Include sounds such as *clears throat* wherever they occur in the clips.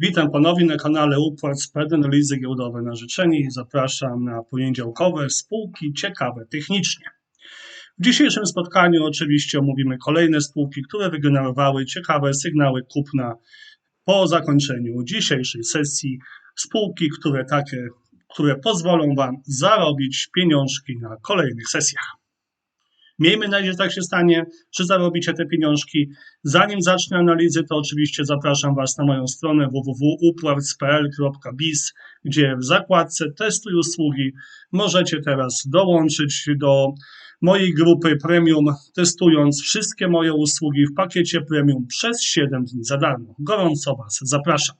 Witam ponownie na kanale Układ Spred Analizy Giełdowe na życzenie i zapraszam na poniedziałkowe spółki ciekawe technicznie. W dzisiejszym spotkaniu oczywiście omówimy kolejne spółki, które wygenerowały ciekawe sygnały kupna po zakończeniu dzisiejszej sesji. Spółki, które takie, które pozwolą Wam zarobić pieniążki na kolejnych sesjach. Miejmy nadzieję, że tak się stanie, że zarobicie te pieniążki. Zanim zacznę analizy, to oczywiście zapraszam Was na moją stronę www.upławc.pl.biz, gdzie w zakładce Testuj usługi możecie teraz dołączyć do mojej grupy premium, testując wszystkie moje usługi w pakiecie premium przez 7 dni za darmo. Gorąco Was zapraszam.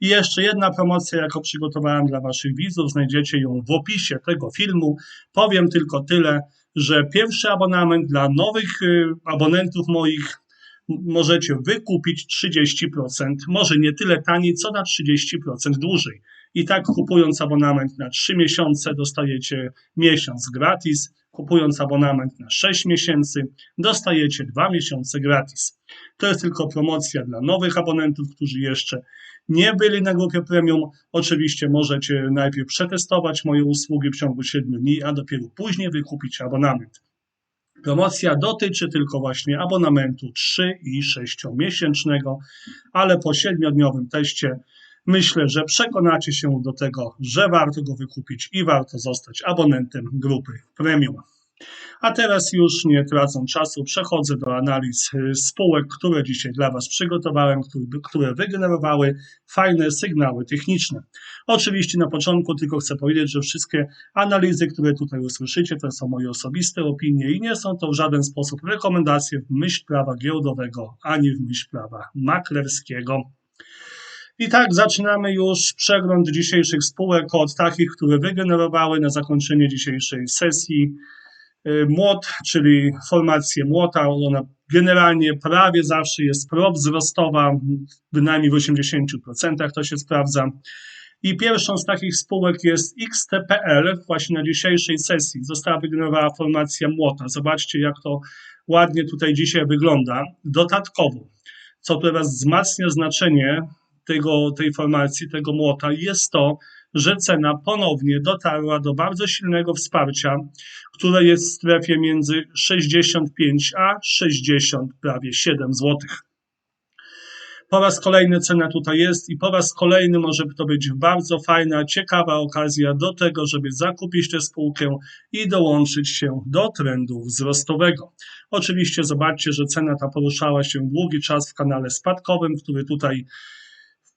I jeszcze jedna promocja, jaką przygotowałem dla Waszych widzów, znajdziecie ją w opisie tego filmu. Powiem tylko tyle, że pierwszy abonament dla nowych y, abonentów moich możecie wykupić 30%, może nie tyle taniej, co na 30% dłużej. I tak kupując abonament na 3 miesiące dostajecie miesiąc gratis, kupując abonament na 6 miesięcy dostajecie 2 miesiące gratis. To jest tylko promocja dla nowych abonentów, którzy jeszcze nie byli na grupie premium. Oczywiście możecie najpierw przetestować moje usługi w ciągu 7 dni, a dopiero później wykupić abonament. Promocja dotyczy tylko właśnie abonamentu 3 i 6 miesięcznego, ale po 7-dniowym teście myślę, że przekonacie się do tego, że warto go wykupić i warto zostać abonentem grupy premium. A teraz już nie tracąc czasu, przechodzę do analiz y, spółek, które dzisiaj dla Was przygotowałem, które wygenerowały fajne sygnały techniczne. Oczywiście na początku tylko chcę powiedzieć, że wszystkie analizy, które tutaj usłyszycie, to są moje osobiste opinie i nie są to w żaden sposób rekomendacje w myśl prawa giełdowego ani w myśl prawa maklerskiego. I tak zaczynamy już przegląd dzisiejszych spółek od takich, które wygenerowały na zakończenie dzisiejszej sesji Y, młot, czyli formację młota, ona generalnie prawie zawsze jest pro-wzrostowa, bynajmniej w 80% to się sprawdza. I pierwszą z takich spółek jest XTPL, właśnie na dzisiejszej sesji została wygenerowana formacja młota. Zobaczcie, jak to ładnie tutaj dzisiaj wygląda. Dodatkowo, co teraz wzmacnia znaczenie tego, tej formacji, tego młota, jest to, że cena ponownie dotarła do bardzo silnego wsparcia, które jest w strefie między 65 a 60 prawie 7 zł. Po raz kolejny cena tutaj jest i po raz kolejny może to być bardzo fajna, ciekawa okazja do tego, żeby zakupić tę spółkę i dołączyć się do trendu wzrostowego. Oczywiście zobaczcie, że cena ta poruszała się długi czas w kanale spadkowym, który tutaj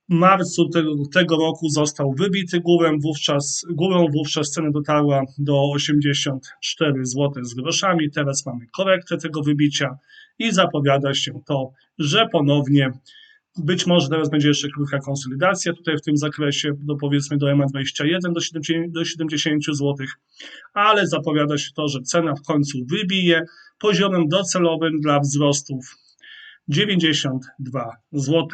marcu tego, tego roku został wybity górą, wówczas, górą, wówczas cena dotarła do 84 zł z groszami, teraz mamy korektę tego wybicia i zapowiada się to, że ponownie być może teraz będzie jeszcze krótka konsolidacja tutaj w tym zakresie, do powiedzmy do EMA 21 do 70, do 70 zł, ale zapowiada się to, że cena w końcu wybije poziomem docelowym dla wzrostów 92 zł.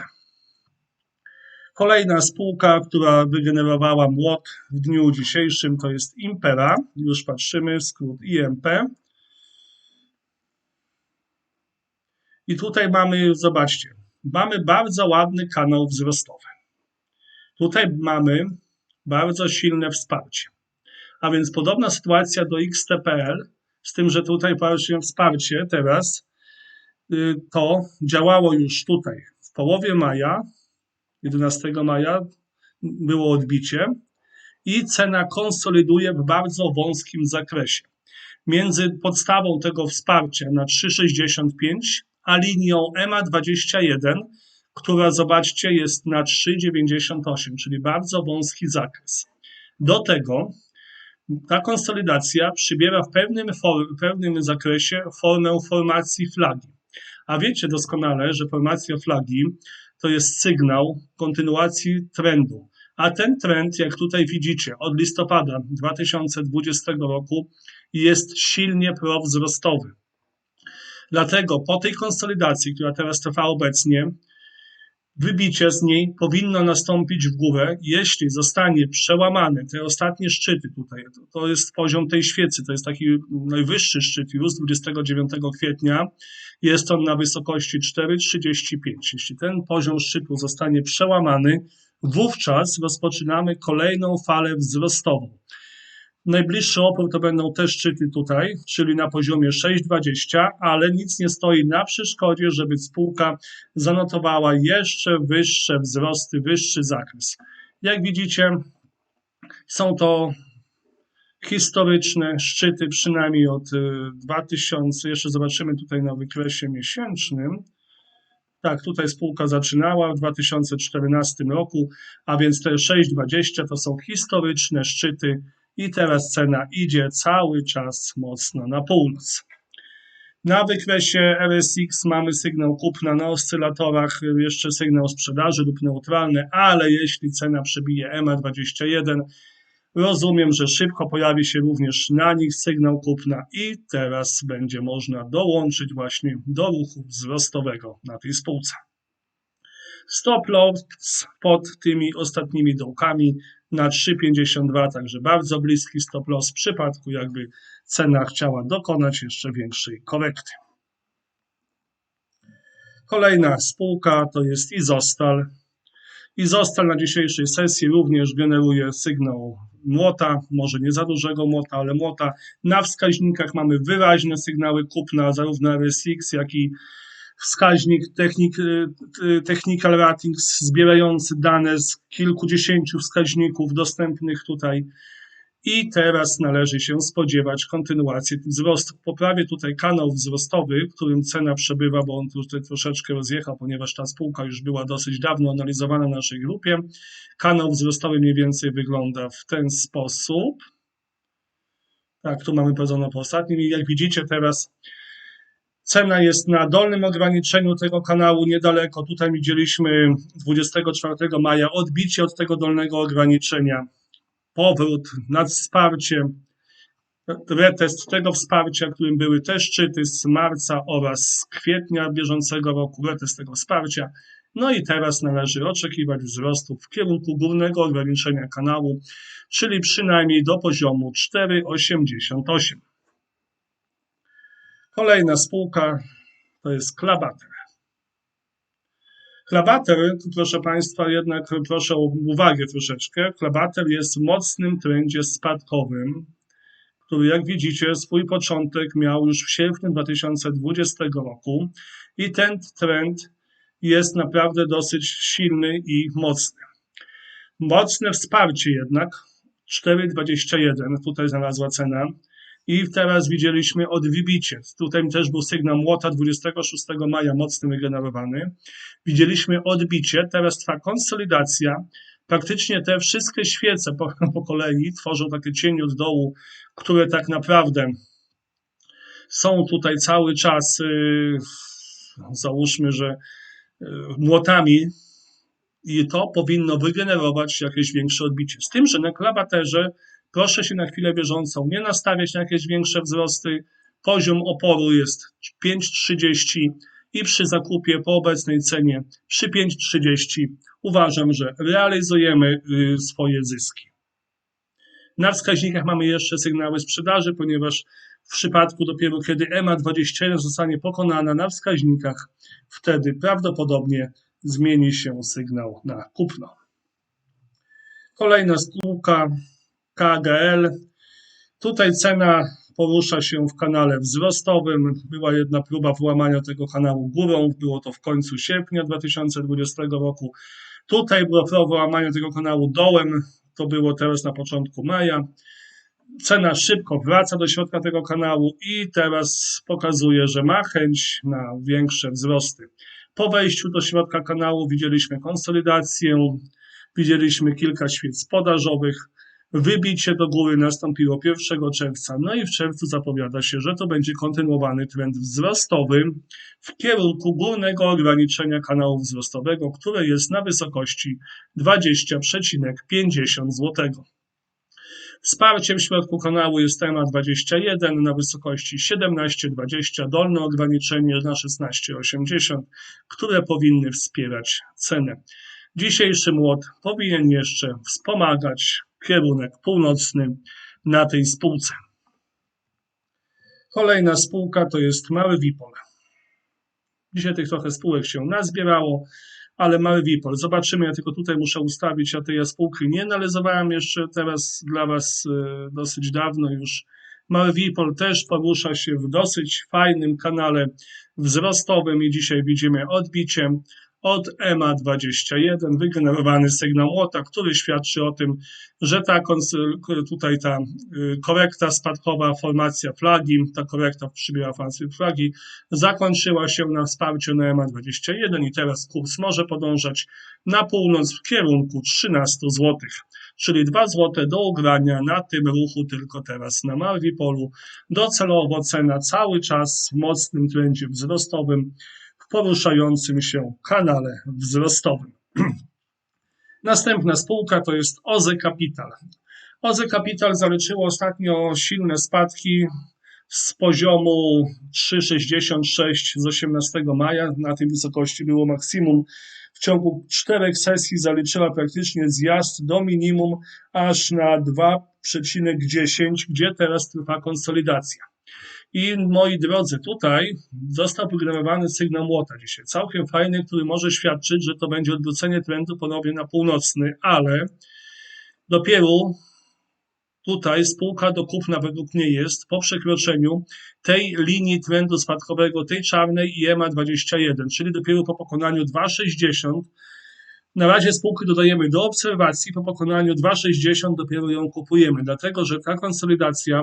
Kolejna spółka, która wygenerowała młot w dniu dzisiejszym, to jest Impera. Już patrzymy, skrót IMP. I tutaj mamy, zobaczcie, mamy bardzo ładny kanał wzrostowy. Tutaj mamy bardzo silne wsparcie. A więc podobna sytuacja do XTPL, z tym, że tutaj patrzymy wsparcie teraz, y, to działało już tutaj w połowie maja, 11 maja było odbicie i cena konsoliduje w bardzo wąskim zakresie. Między podstawą tego wsparcia na 3,65 a linią EMA 21, która zobaczcie jest na 3,98, czyli bardzo wąski zakres. Do tego ta konsolidacja przybiera w pewnym, w pewnym zakresie formę formacji flagi. A wiecie doskonale, że formacja flagi to jest sygnał kontynuacji trendu. A ten trend, jak tutaj widzicie, od listopada 2020 roku jest silnie prowzrostowy. Dlatego po tej konsolidacji, która teraz trwa obecnie, wybicie z niej powinno nastąpić w górę, jeśli zostanie przełamane te ostatnie szczyty tutaj, to, jest poziom tej świecy, to jest taki najwyższy szczyt już 29 kwietnia, jest on na wysokości 4,35. Jeśli ten poziom szczytu zostanie przełamany, wówczas rozpoczynamy kolejną falę wzrostową. Najbliższy opór to będą te szczyty tutaj, czyli na poziomie 6,20, ale nic nie stoi na przeszkodzie, żeby spółka zanotowała jeszcze wyższe wzrosty, wyższy zakres. Jak widzicie, są to historyczne szczyty, przynajmniej od y, 2000, jeszcze zobaczymy tutaj na wykresie miesięcznym. Tak, tutaj spółka zaczynała w 2014 roku, a więc te 6,20 to są historyczne szczyty i teraz cena idzie cały czas mocno na północ. Na wykresie RSX mamy sygnał kupna na oscylatorach, jeszcze sygnał sprzedaży lub neutralny, ale jeśli cena przebije EMA21, rozumiem, że szybko pojawi się również na nich sygnał kupna i teraz będzie można dołączyć właśnie do ruchu wzrostowego na tej spółce. Stop loss pod tymi ostatnimi dołkami na 3,52, także bardzo bliski stop loss w przypadku jakby cena chciała dokonać jeszcze większej korekty. Kolejna spółka to jest Izostal. Izostal na dzisiejszej sesji również generuje sygnał młota, może nie za dużego młota, ale młota. Na wskaźnikach mamy wyraźne sygnały kupna zarówno RSX, jak i wskaźnik technik, Technical Ratings zbierający dane z kilkudziesięciu wskaźników dostępnych tutaj. I teraz należy się spodziewać kontynuacji tych wzrostów. Poprawię tutaj kanał wzrostowy, którym cena przebywa, bo on tutaj troszeczkę rozjechał, ponieważ ta spółka już była dosyć dawno analizowana w naszej grupie. Kanał wzrostowy mniej więcej wygląda w ten sposób. Tak, tu mamy prowadzone po ostatnim i jak widzicie teraz Cena jest na dolnym ograniczeniu tego kanału niedaleko. Tutaj widzieliśmy 24 maja odbicie od tego dolnego ograniczenia, powrót nad wsparcie, retest tego wsparcia, którym były te szczyty z marca oraz z kwietnia bieżącego roku, retest tego wsparcia. No i teraz należy oczekiwać wzrostów w kierunku górnego ograniczenia kanału, czyli przynajmniej do poziomu 4,88. Kolejna spółka to jest Klabater. Klabater, proszę Państwa, jednak proszę o uwagę troszeczkę. Klabater jest w mocnym trendzie spadkowym, który jak widzicie swój początek miał już w sierpniu 2020 roku i ten trend jest naprawdę dosyć silny i mocny. Mocne wsparcie jednak 4,21 tutaj znalazła cena i teraz widzieliśmy odwibicie. Tutaj też był sygnał młota 26 maja mocny wygenerowany. Widzieliśmy odbicie, teraz trwa konsolidacja. Praktycznie te wszystkie świece po, *laughs* po kolei tworzą takie cienie od dołu, które tak naprawdę są tutaj cały czas, yy, załóżmy, że yy, młotami i to powinno wygenerować jakieś większe odbicie. Z tym, że na klabaterze Proszę się na chwilę bieżącą nie nastawiać na jakieś większe wzrosty. Poziom oporu jest 5,30 i przy zakupie po obecnej cenie przy 5,30 uważam, że realizujemy y, swoje zyski. Na wskaźnikach mamy jeszcze sygnały sprzedaży, ponieważ w przypadku dopiero kiedy EMA 21 zostanie pokonana na wskaźnikach, wtedy prawdopodobnie zmieni się sygnał na kupno. Kolejna spółka KGL. Tutaj cena porusza się w kanale wzrostowym. Była jedna próba włamania tego kanału górą, było to w końcu sierpnia 2020 roku. Tutaj było próba włamania tego kanału dołem, to było teraz na początku maja. Cena szybko wraca do środka tego kanału i teraz pokazuje, że ma chęć na większe wzrosty. Po wejściu do środka kanału widzieliśmy konsolidację, widzieliśmy kilka świec podażowych. Wybicie do góry nastąpiło 1 czerwca, no i w czerwcu zapowiada się, że to będzie kontynuowany trend wzrostowy w kierunku górnego ograniczenia kanału wzrostowego, które jest na wysokości 20,50 zł. Wsparciem w środku kanału jest temat 21 na wysokości 17,20, dolne ograniczenie na 16,80, które powinny wspierać cenę. Dzisiejszy młot powinien jeszcze wspomagać kierunek północny na tej spółce. Kolejna spółka to jest Mały Wipol. Dzisiaj tych trochę spółek się nazbierało, ale Mały Wipol. Zobaczymy, ja tylko tutaj muszę ustawić, ja tej spółki nie analizowałem jeszcze teraz dla Was e, dosyć dawno już. Mały Wipol też porusza się w dosyć fajnym kanale wzrostowym i dzisiaj widzimy odbicie od EMA 21 wygenerowany sygnał łota, który świadczy o tym, że ta tutaj ta y, korekta spadkowa, formacja flagi, ta korekta przybiera formację flagi, zakończyła się na wsparciu na EMA 21 i teraz kurs może podążać na północ w kierunku 13 zł, czyli 2 zł do ugrania na tym ruchu tylko teraz na Marwipolu. Docelowo cena cały czas w mocnym trendzie wzrostowym poruszającym się kanale wzrostowym. *clears throat* Następna spółka to jest OZE Capital. OZE Capital zaliczyło ostatnio silne spadki z poziomu 3,66 z 18 maja. Na tej wysokości było maksimum. W ciągu czterech sesji zaliczyła praktycznie zjazd do minimum aż na 2,10, gdzie teraz trwa konsolidacja. I moi drodzy, tutaj został wygenerowany sygnał młota dzisiaj. Całkiem fajny, który może świadczyć, że to będzie odwrócenie trendu ponownie na północny, ale dopiero tutaj spółka do kupna według mnie jest po przekroczeniu tej linii trendu spadkowego, tej czarnej IEMA 21, czyli dopiero po pokonaniu 2,60. Na razie spółki dodajemy do obserwacji, po pokonaniu 2,60 dopiero ją kupujemy, dlatego że ta konsolidacja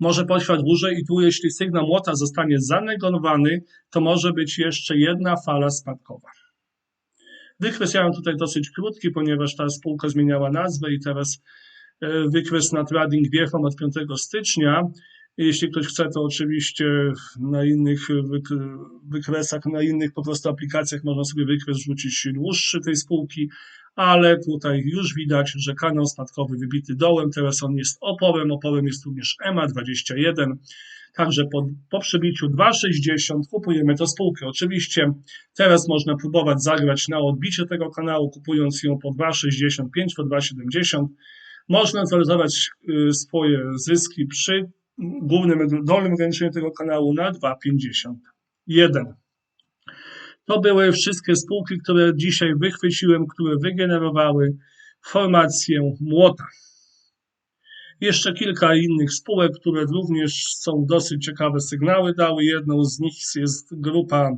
może potrwać dłużej i tu jeśli sygnał młota zostanie zanegowany, to może być jeszcze jedna fala spadkowa. Wykres ja mam tutaj dosyć krótki, ponieważ ta spółka zmieniała nazwę i teraz e, wykres na trading wjechał od 5 stycznia. Jeśli ktoś chce, to oczywiście na innych wykresach, na innych po prostu aplikacjach można sobie wykres rzucić dłuższy tej spółki, ale tutaj już widać, że kanał spadkowy wybity dołem, teraz on jest oporem, oporem jest również EMA 21, Także po, po przybiciu 2,60 kupujemy tę spółkę. Oczywiście teraz można próbować zagrać na odbicie tego kanału, kupując ją po 2,65, po 2,70. Można zrealizować y, swoje zyski przy głównym, dolnym ograniczeniu tego kanału na 2,51. To były wszystkie spółki, które dzisiaj wychwyciłem, które wygenerowały formację młota. Jeszcze kilka innych spółek, które również są dosyć ciekawe sygnały dały. Jedną z nich jest grupa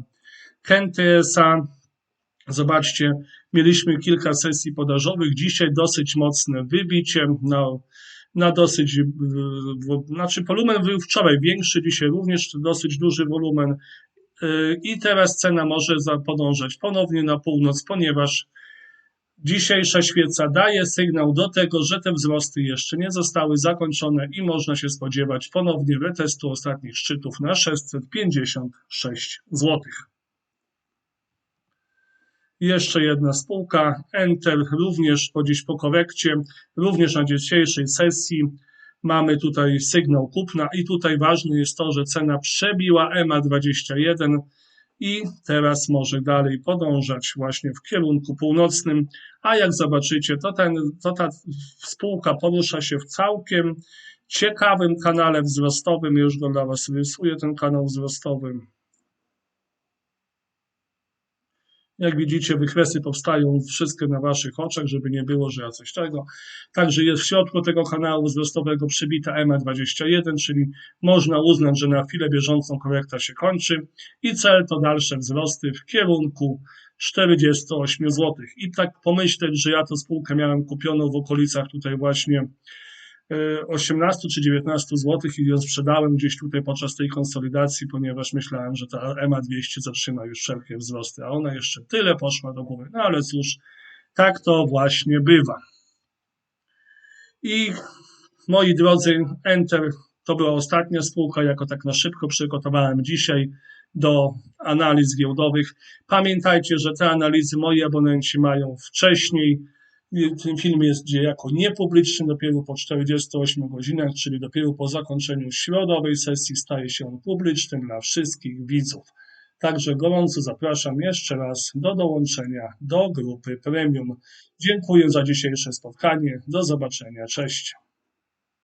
KNTSA. Zobaczcie, mieliśmy kilka sesji podażowych. Dzisiaj dosyć mocne wybicie na, na dosyć, znaczy wolumen był wczoraj większy, dzisiaj również dosyć duży wolumen. I teraz cena może podążać ponownie na północ, ponieważ dzisiejsza świeca daje sygnał do tego, że te wzrosty jeszcze nie zostały zakończone i można się spodziewać ponownie retestu ostatnich szczytów na 656 zł. Jeszcze jedna spółka, Enter, również po dziś po korekcie, również na dzisiejszej sesji Mamy tutaj sygnał kupna i tutaj ważne jest to, że cena przebiła EMA 21 i teraz może dalej podążać właśnie w kierunku północnym, a jak zobaczycie, to, ten, to ta spółka porusza się w całkiem ciekawym kanale wzrostowym, już go dla Was rysuję, ten kanał wzrostowy. Jak widzicie, wykresy powstają wszystkie na waszych oczach, żeby nie było, że ja coś tego. Także jest w środku tego kanału wzrostowego przybita EMA21, czyli można uznać, że na chwilę bieżącą korekta się kończy i cel to dalsze wzrosty w kierunku 48 zł. I tak pomyśleć, że ja tę spółkę miałem kupioną w okolicach tutaj właśnie 18 czy 19 zł i ją sprzedałem gdzieś tutaj podczas tej konsolidacji, ponieważ myślałem, że ta EMA 200 zatrzyma już wszelkie wzrosty, a ona jeszcze tyle poszła do góry. No ale cóż, tak to właśnie bywa. I moi drodzy, Enter to była ostatnia spółka, jako tak na szybko przygotowałem dzisiaj do analiz giełdowych. Pamiętajcie, że te analizy moi abonenci mają wcześniej, Ten film jest jako niepubliczny dopiero po 48 godzinach, czyli dopiero po zakończeniu środowej sesji staje się on publicznym dla wszystkich widzów. Także gorąco zapraszam jeszcze raz do dołączenia do grupy premium. Dziękuję za dzisiejsze spotkanie. Do zobaczenia. Cześć.